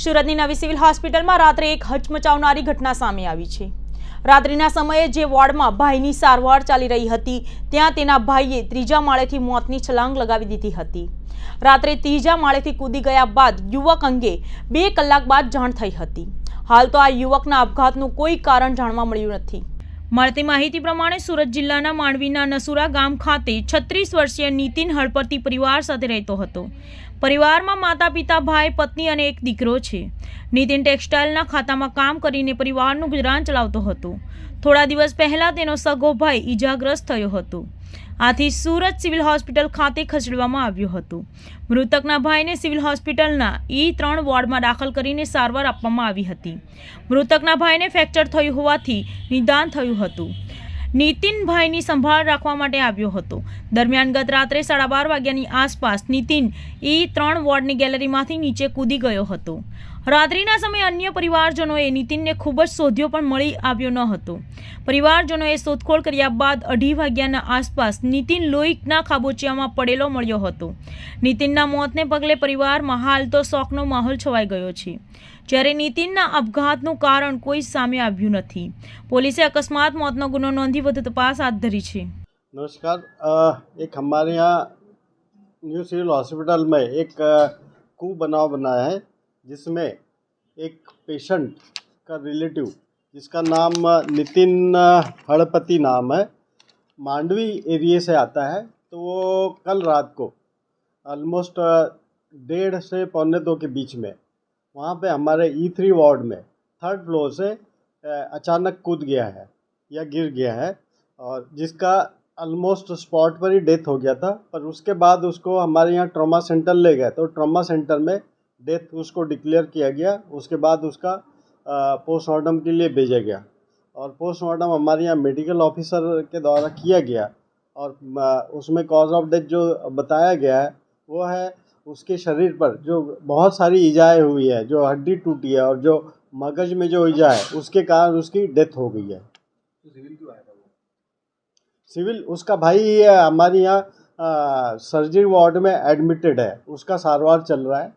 સુરતની નવી સિવિલ હોસ્પિટલમાં રાત્રે એક હચમચાવનારી ઘટના સામે આવી છે. રાત્રિના સમયે જે વોર્ડમાં ભાઈની સારવાર ચાલી રહી હતી, ત્યાં તેના ભાઈએ ત્રીજા માળેથી મોતની છલાંગ લગાવી દીધી હતી. રાત્રે ત્રીજા માળેથી કૂદી ગયા બાદ યુવક અંગે બે કલાક બાદ જાણ થઈ હતી. હાલ તો આ યુવકના આપઘાતનું કોઈ કારણ જાણવા મળ્યું નથી. મળતી માહિતી પ્રમાણે સુરત જિલ્લાના માંડવીના નસુરા ગામ ખાતે છત્રીસ વર્ષીય નીતિન હળપતિ પરિવાર સાથે રહેતો હતો. પરિવારમાં માતા પિતા, ભાઈ, પત્ની અને એક દીકરો છે. નીતિન ટેક્સટાઇલના ખાતામાં કામ કરીને પરિવારનું ગુજરાન ચલાવતો હતો. થોડા દિવસ પહેલાં તેનો સગો ભાઈ ઈજાગ્રસ્ત થયો હતો. આથી સુરત સિવિલ હોસ્પિટલ ખાતે ખસેડવામાં આવ્યું હતું. મૃતકના ભાઈને સિવિલ હોસ્પિટલના ઈ ત્રણ વોર્ડમાં દાખલ કરીને સારવાર આપવામાં આવી હતી. મૃતકના ભાઈને ફ્રેક્ચર થયું હોવાથી નિદાન થયું હતું. નીતિનભાઈની સંભાળ રાખવા માટે આવ્યો હતો. દરમિયાન ગત રાત્રે સાડા બાર વાગ્યાની આસપાસ નીતિન ઈ ત્રણ વોર્ડની ગેલેરીમાંથી નીચે કૂદી ગયો હતો. રાત્રિના સમયે અન્ય પરિવારજનોએ નીતિનને ખૂબ જ શોધ્યો પણ મળી આવ્યો ન હતો પરિવારજનોએ શોધખોળ કર્યા બાદ અઢી વાગ્યાના આસપાસ નીતિન લોહીના ખાબોચિયામાં પડેલો મળ્યો હતો નીતિનના મોતને પગલે પરિવારમાં હાલ તો શોકનો માહોલ છવાઈ ગયો છે જ્યારે નીતિનના આપઘાતનું કારણ કોઈ સામે આવ્યું નથી પોલીસે અકસ્માત મોતનો ગુનો નોંધી વધુ તપાસ હાથ ધરી છે नमस्कार अ, एक हमारे यहाँ न्यू सिविल हॉस्पिटल में एक अ, कू बनाव बनाया है जिसमें एक पेशेंट का रिलेटिव जिसका नाम नितिन हड़पति नाम है, मांडवी एरिया से आता है। तो वो कल रात को ऑलमोस्ट डेढ़ से पौने दो के बीच में, वहाँ पे हमारे ई थ्री वार्ड में थर्ड फ्लोर से अचानक कूद गया है या गिर गया है और जिसका ऑलमोस्ट स्पॉट पर ही डेथ हो गया था। पर उसके बाद उसको हमारे यहाँ ट्रॉमा सेंटर ले गए। तो ट्रॉमा सेंटर में डेथ उसको डिक्लेयर किया गया उसके बाद उसका पोस्टमार्टम के लिए भेजा गया। और पोस्टमार्टम हमारे यहाँ मेडिकल ऑफिसर के द्वारा किया गया और उसमें कॉज ऑफ़ डेथ जो बताया गया है वो है उसके शरीर पर जो बहुत सारी इजाएँ हुई है जो हड्डी टूटी है और जो मगज में जो इजा है उसके कारण उसकी डेथ हो गई है। सिविल उसका भाई हमारे यहाँ सर्जरी वार्ड में एडमिटेड है उसका सारवार चल रहा है।